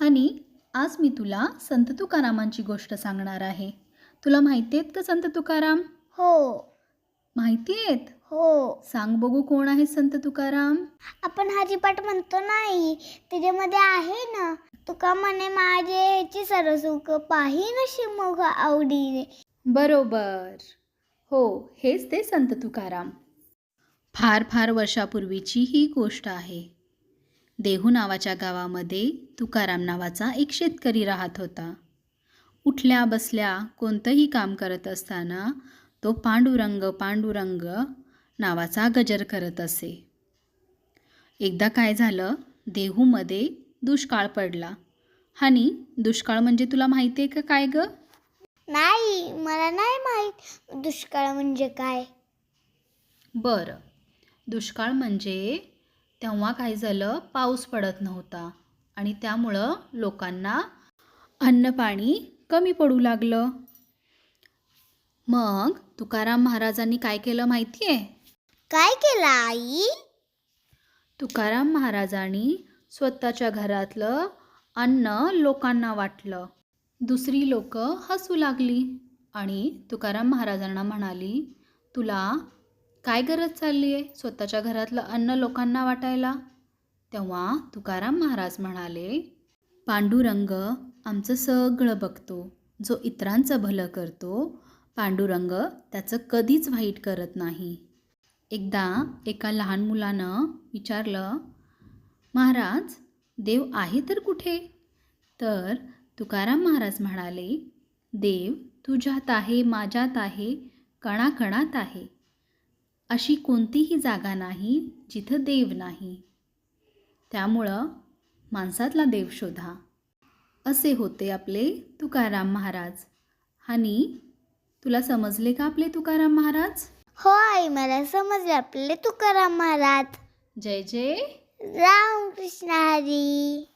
हनी आज मी तुला संत तुकारामांची गोष्ट सांगणार आहे. तुला माहिती आहेत का संत तुकाराम? हो. माहिती आहेत? हो. सांग बघू कोण आहे संत तुकाराम? आपण हरिपाठ म्हणतो नाही त्याच्यामध्ये आहे ना तुका म्हणे माझे ह्याची सरसुख पाही नशी मुख आवडीने. बरोबर. हो हेच ते संत तुकाराम. फार फार वर्षापूर्वीची ही गोष्ट आहे. देहू नावाच्या गावामध्ये तुकाराम नावाचा एक शेतकरी राहत होता. उठल्या बसल्या कोणतंही काम करत असताना तो पांडुरंग पांडुरंग नावाचा गजर करत असे. एकदा काय झालं? देहूमध्ये दुष्काळ पडला. आणि दुष्काळ म्हणजे तुला माहिती आहे का काय गं? नाही मला नाही माहीत. दुष्काळ म्हणजे काय? बरं. दुष्काळ म्हणजे तेव्हा काय झालं? पाऊस पडत नव्हता. आणि त्यामुळं लोकांना अन्न पाणी कमी पडू लागलं. मग तुकाराम महाराजांनी काय केलं माहिती आहे काय केलं आई? तुकाराम महाराजांनी स्वतःच्या घरातलं अन्न लोकांना वाटलं. दुसरी लोक हसू लागली. आणि तुकाराम महाराजांना म्हणाली तुला काय गरज चालली आहे स्वतःच्या घरातलं अन्न लोकांना वाटायला? तेव्हा तुकाराम महाराज म्हणाले पांडुरंग आमचं सगळं बघतो जो इतरांचं भलं करतो पांडुरंग त्याचं कधीच वाईट करत नाही. एकदा एका लहान मुलानं विचारलं महाराज देव आहे तर कुठे? तर तुकाराम महाराज म्हणाले देव तुझ्यात आहे माझ्यात आहे कणाकणात आहे. अशी कोणतीही जागा नाही जिथं देव नाही. त्यामुळं माणसातला देव शोधा. असे होते आपले तुकाराम महाराज. आणि तुला समजले का आपले तुकाराम महाराज? हो आई मला समजले आपले तुकाराम महाराज. जय जय. राम कृष्ण हरी.